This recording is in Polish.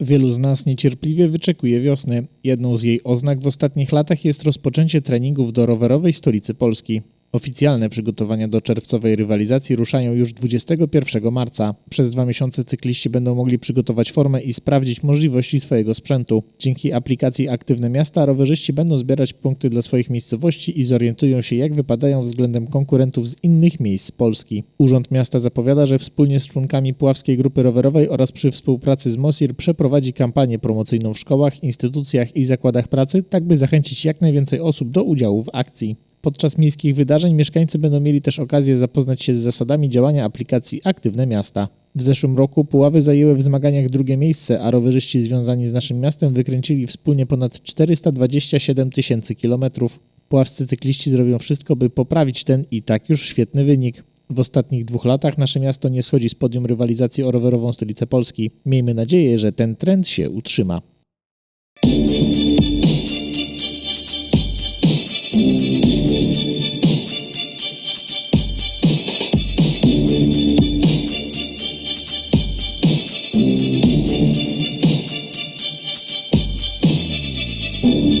Wielu z nas niecierpliwie wyczekuje wiosny. Jedną z jej oznak w ostatnich latach jest rozpoczęcie treningów do rowerowej stolicy Polski. Oficjalne przygotowania do czerwcowej rywalizacji ruszają już 21 marca. Przez dwa miesiące cykliści będą mogli przygotować formę i sprawdzić możliwości swojego sprzętu. Dzięki aplikacji Aktywne Miasta rowerzyści będą zbierać punkty dla swoich miejscowości i zorientują się, jak wypadają względem konkurentów z innych miejsc Polski. Urząd Miasta zapowiada, że wspólnie z członkami Puławskiej Grupy Rowerowej oraz przy współpracy z MOSIR przeprowadzi kampanię promocyjną w szkołach, instytucjach i zakładach pracy, tak by zachęcić jak najwięcej osób do udziału w akcji. Podczas miejskich wydarzeń mieszkańcy będą mieli też okazję zapoznać się z zasadami działania aplikacji Aktywne Miasta. W zeszłym roku Puławy zajęły w zmaganiach drugie miejsce, a rowerzyści związani z naszym miastem wykręcili wspólnie ponad 427 tysięcy kilometrów. Puławscy cykliści zrobią wszystko, by poprawić ten i tak już świetny wynik. W ostatnich dwóch latach nasze miasto nie schodzi z podium rywalizacji o rowerową stolicę Polski. Miejmy nadzieję, że ten trend się utrzyma. Thank you.